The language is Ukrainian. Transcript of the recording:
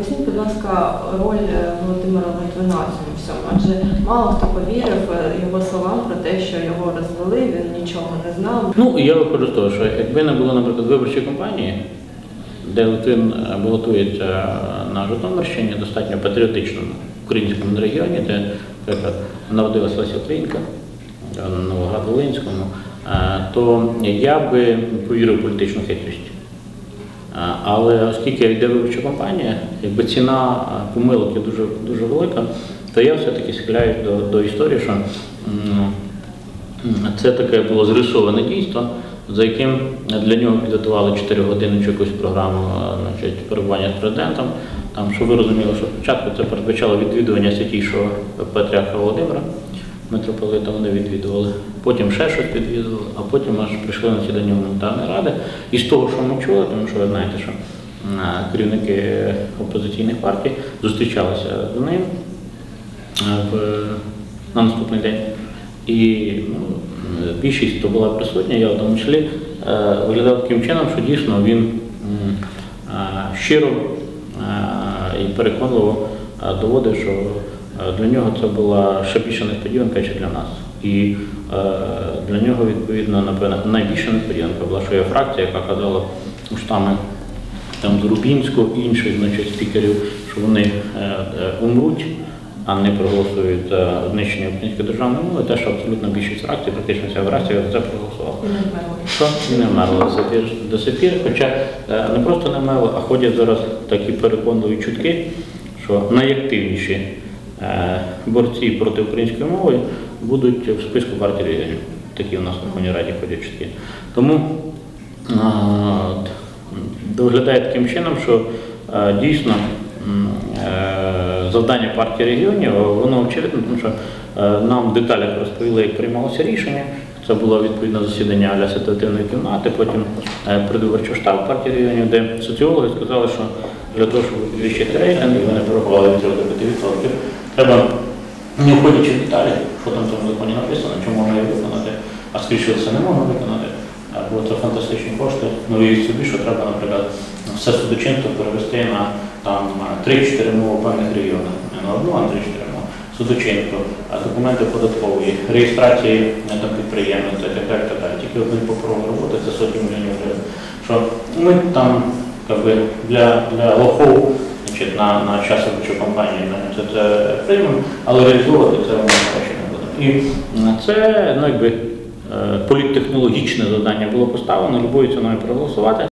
Поясніть, будь ласка, роль е, Володимира Литвина в цьому всьому, адже мало хто повірив е, його словам про те, що його розвели, він нічого не знав. Ну, я виходжу з того, що якби не було, наприклад, виборчої кампанії, де Литвин е, балотується на Житомирщині, достатньо патріотичному українському регіоні, де, наприклад, народилася Леся Українка на Новоград-Волинському, то я би повірив політичну хитрість. Але оскільки йде виборча кампанія, якби ціна помилок є дуже, дуже велика, то я все-таки схиляюсь до, до історії, що це таке було зрисоване дійство, за яким для нього підготували 4 години чи якусь програму значить, перебування з президентом. Там, щоб ви розуміли, що спочатку це передбачало відвідування святійшого патріарха Володимира, митрополита вони відвідували, потім ще щось відвідували, а потім аж прийшли на засідання гуманітарної ради. І з того, що ми чули, тому що ви знаєте, що керівники опозиційних партій зустрічалися з ним на наступний день. І ну, більшість, хто була присутня, я в тому числі, е, виглядав таким чином, що дійсно він щиро і переконливо доводив, що для нього це була ще більша несподіванка, ніж для нас. І е, для нього, відповідно, напевно, найбільша несподіванка була, що є фракція, яка казала устами там з Рубінського і інших значить, спікерів, що вони е, е, умруть, а не проголосують за знищення української державної мови, те, що абсолютно більшість фракцій, практично вся фракція за це проголосувала. Що і не вмерла до сих пір, хоча е, не просто не вмерла, а ходять зараз такі переконливі чутки, що найактивніші е, борці проти української мови будуть в списку партії регіонів. Такі у нас в Верховній Раді ходять чутки. Тому е, виглядає таким чином, що е, дійсно е, завдання партії регіонів, воно очевидно, тому що е, нам в деталях розповіли, як приймалося рішення. Це було відповідне засідання для ситуативної кімнати, потім е, предвиборчий штаб партії регіонів, де соціологи сказали, що для того, щоб підвищити рейтинг, і вони порахували від 3 до 5%, треба, не входячи в деталі, що там в цьому законі написано, чи можна її виконати, а скоріше все не можна виконати, а, бо це фантастичні кошти. Ну і собі, що треба, наприклад, все судочинство перевести на там 3-4 мови в певних регіонах, не на одну, а на 3-4 мови. Судочинство, документи податкової, реєстрації там, підприємниця, так далі, так далі. Тільки один паперовий роботи це сотні мільйонів гривень. Що ми там как бы для, для лохов значить, на, на час виборчої кампанії ми це, це приймемо, але реалізовувати це ми краще не будемо. І це ну, якби, е, політтехнологічне завдання було поставлено, любою ціною проголосувати.